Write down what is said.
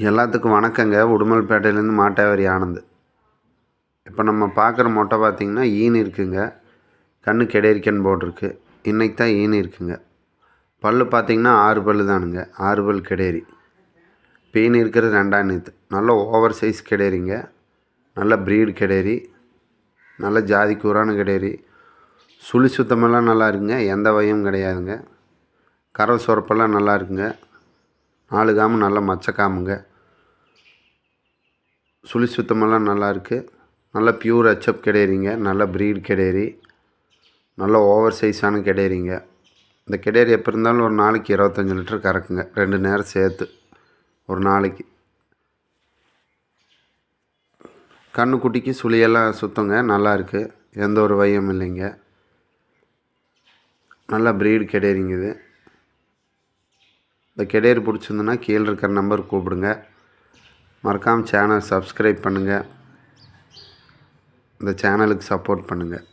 எல்லாத்துக்கும் வணக்கங்க. உடுமல்பேட்டையிலேருந்து மாட்டாவாரி ஆனந்த். இப்போ நம்ம பார்க்குற மொட்டை பார்த்திங்கன்னா ஈன் இருக்குங்க. கண்ணு கெடேரிக்கன் போட்டிருக்கு. இன்றைக்கி தான் ஈன் இருக்குங்க. பல் பார்த்திங்கன்னா ஆறு பல் தானுங்க. ஆறு பல் கெடேரி. பீன் இருக்கிறது ரெண்டாம் நீத்து. நல்ல ஓவர் சைஸ் கெடேரிங்க. நல்ல ப்ரீடு கெடேரி. நல்ல ஜாதி கூறான கெடேரி. சுழி சுத்தமெல்லாம் நல்லா இருக்குங்க. எந்த வயம் கிடையாதுங்க. கறவை சொரப்பெல்லாம் நல்லா இருக்குங்க. ஆளுகாமல் நல்லா மச்சக்காமுங்க. சுழி சுத்தமெல்லாம் நல்லா பியூர் அச்சப் கிடையிறீங்க நல்ல ப்ரீட் கிடையாது நல்ல ஓவர் சைஸான கிடையிறீங்க இந்த கிடையறி எப்போ இருந்தாலும் ஒரு நாளைக்கு இருபத்தஞ்சி லிட்டர் கறக்குங்க. ரெண்டு நேரம் சேர்த்து. ஒரு நாளைக்கு. கண்ணுக்குட்டிக்கு சுழியெல்லாம் சுத்தங்க. நல்லாயிருக்கு எந்த ஒரு வையம் இல்லைங்க. நல்லா ப்ரீடு கிடையிறீங்க இது. இந்த கெடேர் பிடிச்சிருந்துன்னா கீழே இருக்கிற நம்பர் கூப்பிடுங்க. மறக்காமல் சேனல் சப்ஸ்கிரைப் பண்ணுங்கள் இந்த சேனலுக்கு சப்போர்ட் பண்ணுங்கள்